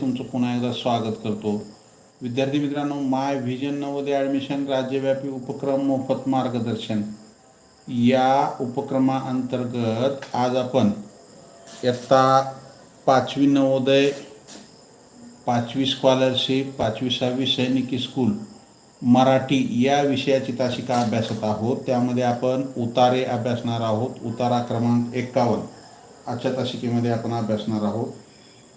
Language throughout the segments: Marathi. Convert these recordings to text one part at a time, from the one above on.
तुमचं पुन्हा एकदा स्वागत करतो. विद्यार्थी मित्रांनो माय व्हिजन नवोदय ॲडमिशन राज्यव्यापी उपक्रम मोफत मार्गदर्शन. या उपक्रमाअंतर्गत आज आपण इयत्ता पाचवी नवोदय पाचवी स्कॉलरशिप पाचवी सहावी सैनिकी स्कूल मराठी या विषयाची तासिका अभ्यासत आहोत. त्यामध्ये आपण उतारे अभ्यासणार आहोत. उतारा क्रमांक एक्कावन्न आजच्या तासिकेमध्ये आपण अभ्यासणार आहोत.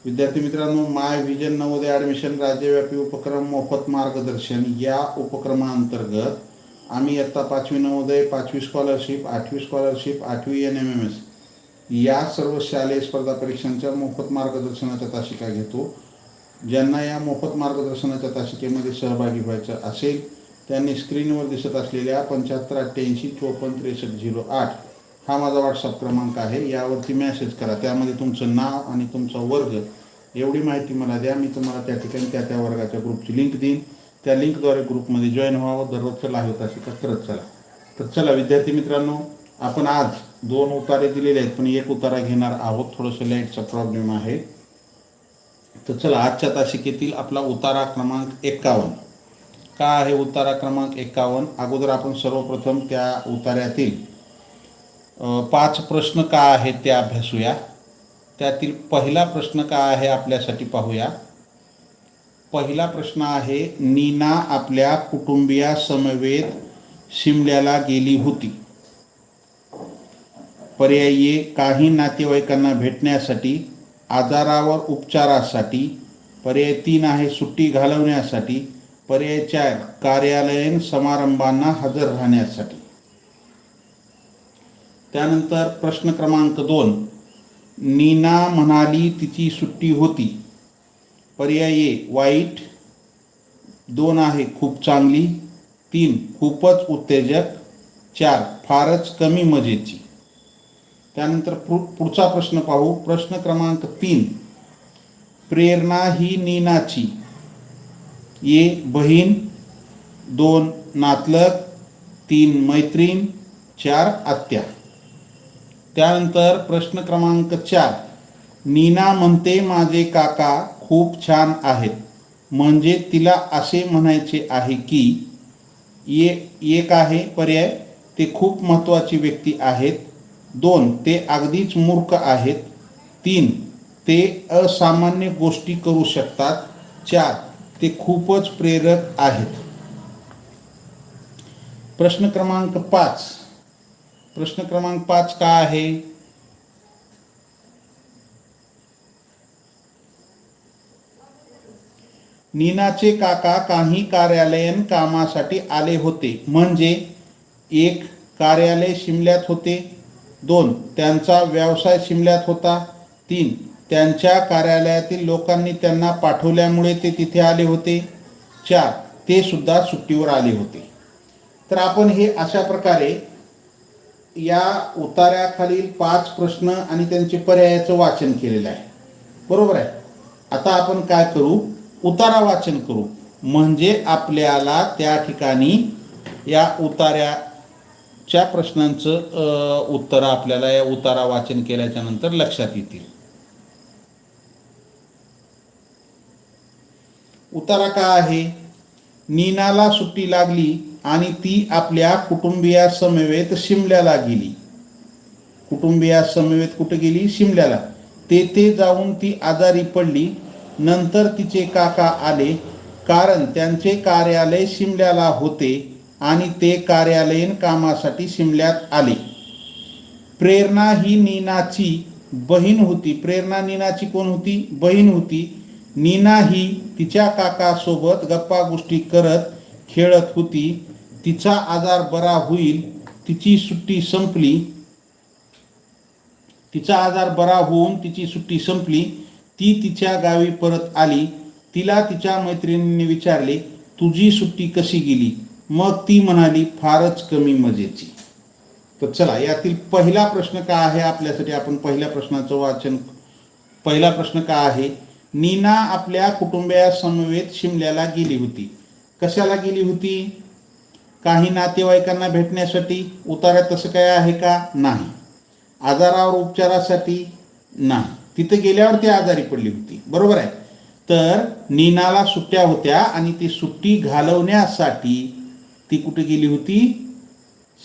विद्यार्थी मित्रांनो माय विजन नवोदय ॲडमिशन राज्यव्यापी उपक्रम मोफत मार्गदर्शन या उपक्रमाअंतर्गत आम्ही इयत्ता पाचवी नवोदय पाचवी स्कॉलरशिप आठवी स्कॉलरशिप आठवी एन एम एम एस या सर्व शालेय स्पर्धा परीक्षांच्या मोफत मार्गदर्शनाच्या तासिका घेतो. ज्यांना या मोफत मार्गदर्शनाच्या तासिकेमध्ये सहभागी व्हायचं असेल त्यांनी स्क्रीनवर दिसत असलेल्या पंच्याहत्तर अठ्ठ्याऐंशी चोपन्न त्रेसष्ट झिरो आठ हा माझा व्हॉट्सअप क्रमांक आहे. यावरती मेसेज करा. त्यामध्ये तुमचं नाव आणि तुमचा वर्ग एवढी माहिती मला द्या. मी तुम्हाला त्या ठिकाणी त्या त्या वर्गाच्या ग्रुपची लिंक देईन. त्या लिंकद्वारे ग्रुपमध्ये जॉईन व्हावं. दररोजचं लाईव्ह तर करत चला. तर चला विद्यार्थी मित्रांनो आपण आज दोन उतारे दिलेले आहेत पण एक उतारा घेणार आहोत. थोडंसं लाईटचा प्रॉब्लेम आहे. तर चला आजच्या तासिकेतील आपला उतारा क्रमांक एकावन्न. का आहे उतारा क्रमांक एकावन्न? अगोदर आपण सर्वप्रथम त्या उतार्यातील पाच प्रश्न का आहेत ते अभ्यासूया. त्यातील पहिला प्रश्न का आहे आपल्यासाठी पाहूया. पहिला प्रश्न आहे नीना आपल्या कुटुंबियासमवेत शिमल्याला गेली होती. पर्यायी काही नातेवाईकांना भेटण्यासाठी आजारावर उपचारासाठी पर्याय तीन आहे सुट्टी घालवण्यासाठी पर्याय चार कार्यालयीन समारंभांना हजर राहण्यासाठी. त्यानंतर प्रश्न क्रमांक दोन. नीना म्हणाली तिची सुट्टी होती. पर्याय ए वाईट. दोन आहे खूप चांगली. तीन खूपच उत्तेजक. चार फारच कमी मजेची. त्यानंतर पु पुढचा प्रश्न पाहू. प्रश्न क्रमांक तीन. प्रेरणा ही नीनाची. ये बहीण. दोन नातलग. तीन मैत्रीण. चार आत्या. त्यानंतर प्रश्न क्रमांक चार. नीना म्हणते माझे काका खूप छान आहेत. म्हणजे तिला असे म्हणायचे आहे की ये एक आहे पर्याय. ते खूप महत्त्वाची व्यक्ती आहेत. दोन ते अगदीच मूर्ख आहेत. तीन ते असामान्य गोष्टी करू शकतात. चार ते खूपच प्रेरक आहेत. प्रश्न क्रमांक पाच. प्रश्न क्रमांक पाच का आहे? नीनाचे काका काही कार्यालयीन कामासाठी आले होते. म्हणजे एक कार्यालय शिमल्यात होते. दोन त्यांचा व्यवसाय शिमल्यात होता. तीन त्यांच्या कार्यालयातील लोकांनी त्यांना पाठवल्यामुळे ते तिथे आले होते. चार ते सुद्धा सुट्टीवर आले होते. तर आपण हे अशा प्रकारे या उतार्याखालील पाच प्रश्न आणि त्यांचे पर्यायाचं वाचन केलेलं आहे. बरोबर आहे? आता आपण काय करू? उतारा वाचन करू. म्हणजे आपल्याला त्या ठिकाणी या उतार्याच्या प्रश्नांचं उत्तर आपल्याला या उतारा वाचन केल्याच्यानंतर लक्षात येतील. उतारा का आहे? नीनाला सुट्टी लागली. आणि ती आपल्या कुटुंबियासमवेत शिमल्याला गेली. कुटुंबियासमवेत कुठे गेली? शिमल्याला. तेथे जाऊन ती आजारी पडली. नंतर तिचे काका आले. कारण त्यांचे कार्यालय शिमल्याला होते आणि ते कार्यालयीन कामासाठी शिमल्यात आले. प्रेरणा ही नीनाची बहीण होती. प्रेरणा नीनाची कोण होती? बहीण होती. नीना ही तिच्या काकासोबत गप्पा गोष्टी करत खेळत होती. तिचा आजार बरा होईल तिची सुट्टी संपली. तिचा आजार बरा होऊन तिची सुट्टी संपली ती तिच्या गावी परत आली. तिला तिच्या मैत्रिणींनी विचारले तुझी सुट्टी कशी गेली? मग ती म्हणाली फारच कमी मजेची. तर चला यातील पहिला प्रश्न का आहे आपल्यासाठी? आपण पहिल्या प्रश्नाचं वाचन पहिला प्रश्न का आहे? नीना आपल्या कुटुंबियासमवेत शिमल्याला गेली होती. कशाला गेली होती? काही नातेवाईकांना भेटण्यासाठी उतारा तसं काय आहे का? नाही. आजारावर उपचारासाठी नाही. तिथे गेल्यावर ती आजारी पडली होती. बरोबर आहे? तर नीनाला सुट्ट्या होत्या आणि ती सुट्टी घालवण्यासाठी ती कुठे गेली होती?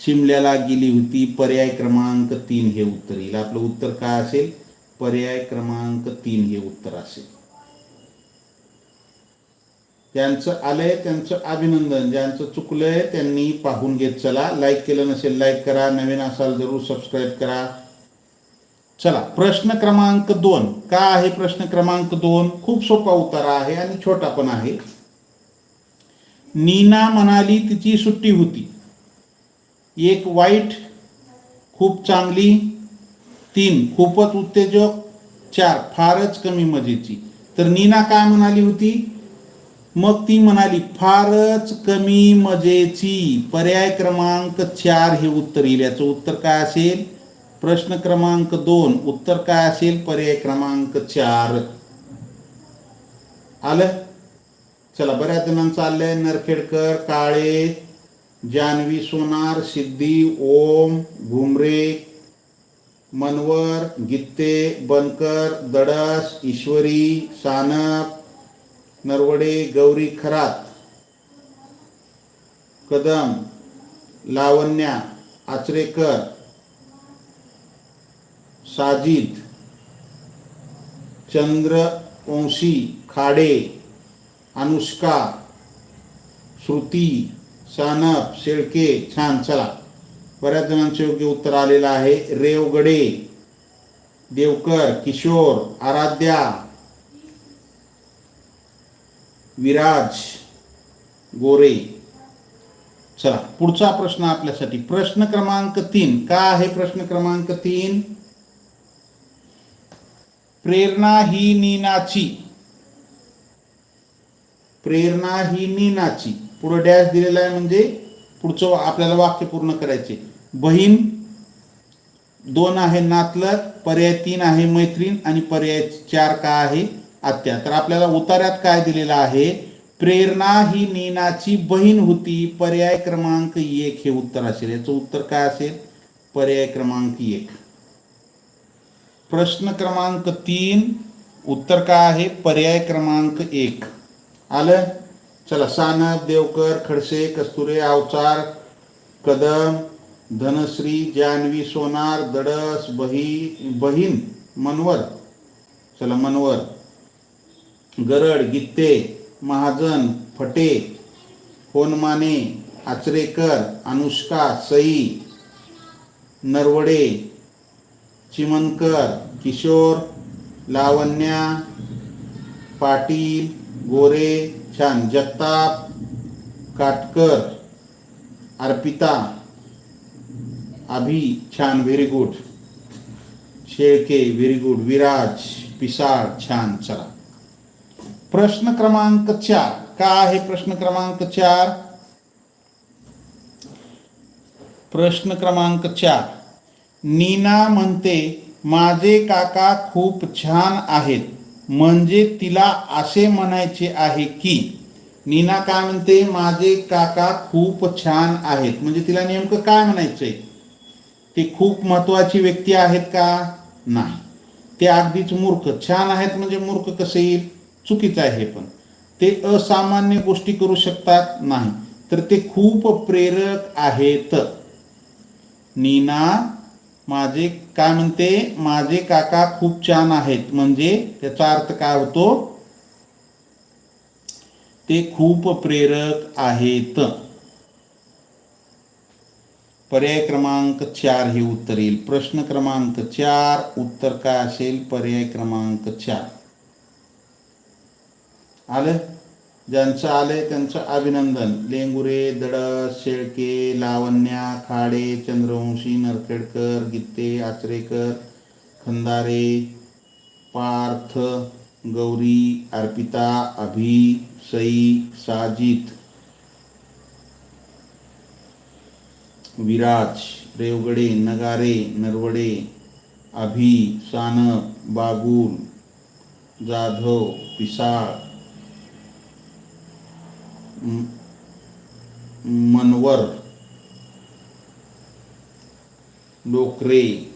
शिमल्याला गेली होती. पर्याय क्रमांक तीन हे उत्तर येईल. आपलं उत्तर काय असेल? पर्याय क्रमांक तीन हे उत्तर असेल. ज्यांचं आलंय त्यांचं अभिनंदन. ज्यांचं चुकलंय त्यांनी पाहून घेत चला. लाईक केलं नसेल लाईक करा. नवीन असाल जरूर सबस्क्राईब करा. चला. प्रश्न क्रमांक दोन. का आहे प्रश्न क्रमांक दोन? खूप सोपा उतारा आहे आणि छोटा पण आहे. नीना म्हणाली तिची सुट्टी होती. एक वाईट खूप चांगली. तीन खूपच उत्तेजक. चार फारच कमी मजेची. तर नीना काय म्हणाली होती? मग ती म्हणाली फारच कमी मजेची पर्याय क्रमांक चार हे उत्तर येईल. याचं उत्तर काय असेल? प्रश्न क्रमांक दोन. उत्तर काय असेल? पर्याय क्रमांक चार. आलं? चला बऱ्याच जणांचं आलंय. नरखेडकर काळे जानवी सोनार सिद्धी ओम घुमरे मनवर गित्ते बनकर दडस ईश्वरी सानप नरवडे गौरी खरात कदम लावण्या आचरेकर साजिद चंद्रवंशी खाडे अनुष्का श्रुती सानप शेळके छान चला. बऱ्याच जणांचे योग्य उत्तर आलेलं आहे. रेवगडे देवकर किशोर आराध्या विराज गोरे. चला पुढचा प्रश्न आपल्यासाठी. प्रश्न क्रमांक तीन. का आहे प्रश्न क्रमांक तीन? प्रेरणा ही नीनाची. प्रेरणा ही नीनाची. पुढं डॅश दिलेला आहे म्हणजे पुढचं आपल्याला वाक्य पूर्ण करायचे. बहीण दोन आहे नातलग पर्याय तीन आहे मैत्रीण आणि पर्याय चार का आहे? आत्या. तर आपल्याला उतार्यात काय दिलेलं आहे? प्रेरणा ही नीनाची बहीण होती. पर्याय क्रमांक एक हे उत्तर असेल. याचं उत्तर काय असेल? पर्याय क्रमांक एक. प्रश्न क्रमांक तीन उत्तर काय आहे? पर्याय क्रमांक एक. आलं? चला सानप देवकर खडसे कस्तुरे अवचार कदम धनश्री जानवी सोनार दडस बही बहीण मनवर. चला मनवर. गरड गित्ते महाजन फटे होनमाने आचरेकर अनुष्का सई नरवडे चिमनकर किशोर लावण्या पाटील गोरे छान जगताप काटकर अर्पिता अभि छान very good. Shelke very good. Viraj Pisal छान चला. प्रश्न क्रमांक चार. का आहे प्रश्न क्रमांक चार? प्रश्न क्रमांक चार. नीना म्हणते माझे काका खूप छान आहेत. म्हणजे तिला असे म्हणायचे आहे की नीना काय म्हणते माझे काका खूप छान आहेत. म्हणजे तिला नेमकं काय म्हणायचंय? ते खूप महत्वाची व्यक्ती आहेत का? नाही. ते अगदीच मूर्ख. छान आहेत म्हणजे मूर्ख कसे येईल? चुकीचं आहे हे पण. ते असामान्य गोष्टी करू शकतात नाही तर ते खूप प्रेरक आहेत. नीना माझे काय म्हणते माझे काका खूप छान आहेत. म्हणजे त्याचा अर्थ काय होतो? ते खूप प्रेरक आहेत. पर्याय क्रमांक चार हे उत्तर येईल. प्रश्न क्रमांक चार उत्तर काय असेल? पर्याय क्रमांक चार. आलं? ज्यांचं आलंय त्यांचं अभिनंदन. लेंगुरे दडस शेळके लावण्या खाडे चंद्रवंशी नरखेडकर गित्ते आचरेकर खंदारे पार्थ गौरी अर्पिता अभि सई साजित विराज रेवगडे नगारे नरवडे अभि सानप बागुल जाधव पिसाळ मनवर डोकरे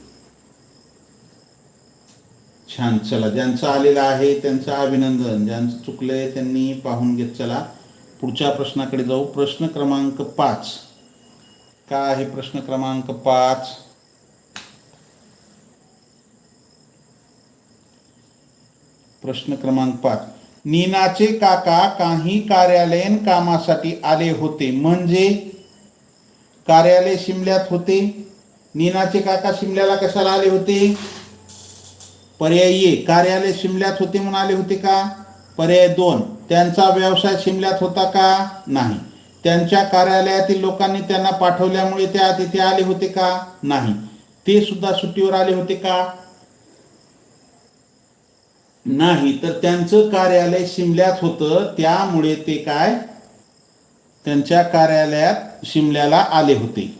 छान चला. ज्यांचं आलेलं आहे त्यांचं अभिनंदन. ज्यांचं चुकलंय त्यांनी पाहून घेत चला. पुढच्या प्रश्नाकडे जाऊ. प्रश्न क्रमांक पाच. काय आहे प्रश्न क्रमांक पाच? प्रश्न क्रमांक पाच. नीनाचे काका काही कार्यालयीन कामासाठी आले होते. म्हणजे? कार्यालय शिमल्यात होते. नीनाचे काका शिमल्याला कशाला आले होते? पर्याय. कार्यालय शिमल्यात होते म्हणून आले होते का? पर्याय दोन. त्यांचा व्यवसाय शिमल्यात होता का? नाही. त्यांच्या कार्यालयातील लोकांनी त्यांना पाठवल्यामुळे त्या तिथे आले होते का? नाही. ते सुद्धा सुट्टीवर आले होते का? नाही तर त्यांचं कार्यालय शिमल्यात होतं. त्यामुळे ते काय? त्यांच्या कार्यालयात शिमल्याला आले होते.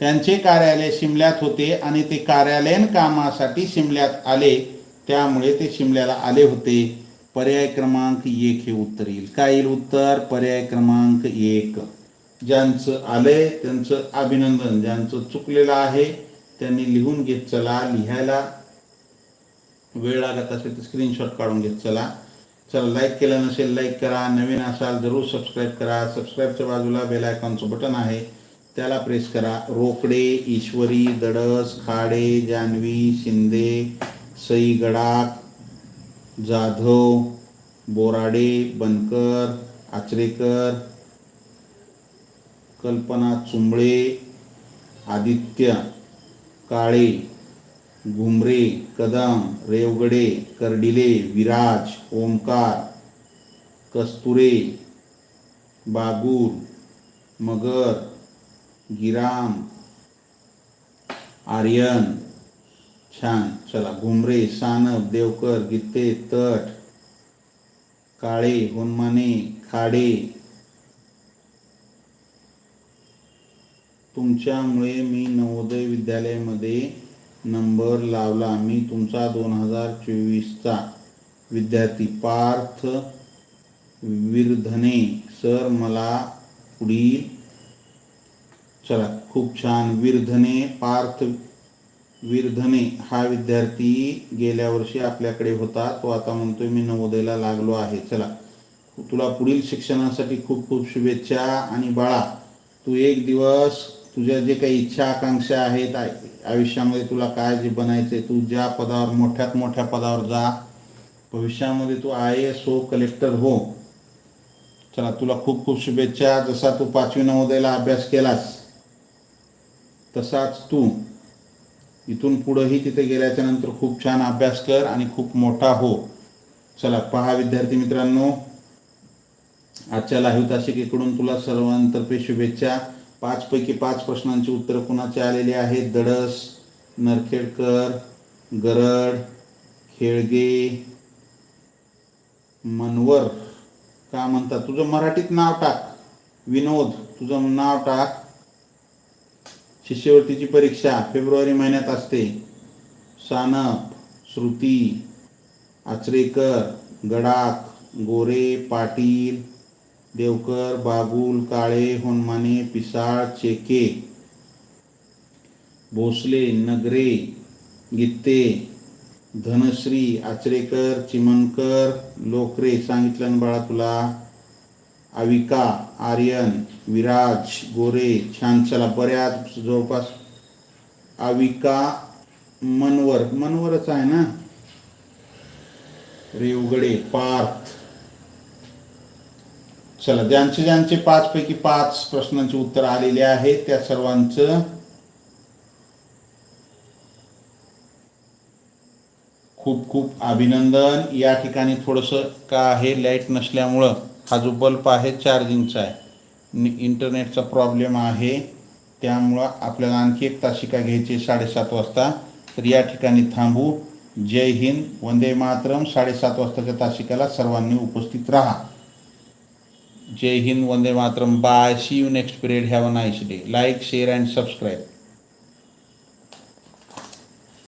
त्यांचे कार्यालय शिमल्यात होते आणि ते कार्यालयीन कामासाठी शिमल्यात आले. त्यामुळे ते शिमल्याला आले होते. पर्याय क्रमांक एक हे उत्तर येईल. काय येईल उत्तर? पर्याय क्रमांक एक. ज्यांचं आलंय त्यांचं अभिनंदन. ज्यांचं चुकलेलं आहे त्यांनी लिहून घेत चला लिहायला. वेळ लागत असेल तर स्क्रीनशॉट काढून घेत चला. चला लाईक केलं नसेल लाईक करा. नवीन असाल जरूर सबस्क्राईब करा. सबस्क्राईबच्या बाजूला बेल आयकॉनचं बटन आहे. त्याला प्रेस करा. रोकडे ईश्वरी दडस खाडे जान्हवी शिंदे सई गडाख जाधव बोराडे बनकर आचरेकर कल्पना चुंबळे आदित्य काळे. घुमरे कदम रेवगडे कर्डिले विराज ओंकार कस्तुरे बागूर मगर गिराम आर्यन. छान. चला घुमरे सानप देवकर गीते तट काळे होनमाने खाडे. तुमच्यामुळे मी नवोदय विद्यालयामध्ये नंबर लावला मी तुमचा दोन हजार चोवीसचा. विद्यार्थी पार्थ विरधने. सर मला पुढील चला. खूप छान. विरधने पार्थ विरधने. हा विद्यार्थी गेल्या वर्षी आपल्याकडे होता. तो आता म्हणतोय मी नवोदयला लागलो आहे. चला. तुला पुढील शिक्षणासाठी खूप खूप शुभेच्छा. आणि बाळा तू एक दिवस तुझ्या जे काही इच्छा आकांक्षा आहेत आय- आयुष्यामध्ये तुला काय जे बनायचे तू ज्या पदावर मोठ्यात मोठ्या पदावर जा. भविष्यामध्ये तू आय एस हो कलेक्टर हो. चला तुला खूप खूप शुभेच्छा. जसा तू पाचवी नवोदयला अभ्यास केलास तसाच तू इथून पुढंही तिथे गेल्याच्यानंतर खूप छान अभ्यास कर आणि खूप मोठा हो. चला पहा विद्यार्थी मित्रांनो. आजच्या लाहिव ताशिकेकडून तुला सर्वांतर्फे शुभेच्छा. पाचपैकी पाच प्रश्नांची उत्तरं कुणाचे आलेली आहेत? दडस नरखेडकर गरड खेळगे मनवर. का म्हणतात? तुझं मराठीत नाव टाक. विनोद तुझं नाव टाक. शिष्यवृत्तीची परीक्षा फेब्रुवारी महिन्यात असते. सानप श्रुती आचरेकर गडाख गोरे पाटील देवकर बागुल काळे होनमाने पिसाळ चेके भोसले नगरे गित्ते धनश्री आचरेकर चिमणकर लोकरे सांगितलं ना बाळा तुला? आविका आर्यन विराज गोरे छान चला बऱ्याच जवळपास. आविका मनवर मनवरच आहे ना? रेवगडे पार्थ. चला ज्यांचे ज्यांचे पाचपैकी पाच प्रश्नांची उत्तर आलेली आहेत त्या सर्वांचं खूप खूप अभिनंदन. या ठिकाणी थोडंसं का आहे लाइट नसल्यामुळं हा जो बल्ब आहे चार्जिंगचा आहे. इंटरनेटचा प्रॉब्लेम आहे. त्यामुळं आपल्याला आणखी एक तासिका घ्यायची साडेसात वाजता. तर या ठिकाणी थांबू. जय हिंद वंदे मातरम. साडेसात वाजताच्या तासिकाला सर्वांनी उपस्थित राहा. जय हिंद वंदे Mataram. Bye. See you next period have a nice day like share and subscribe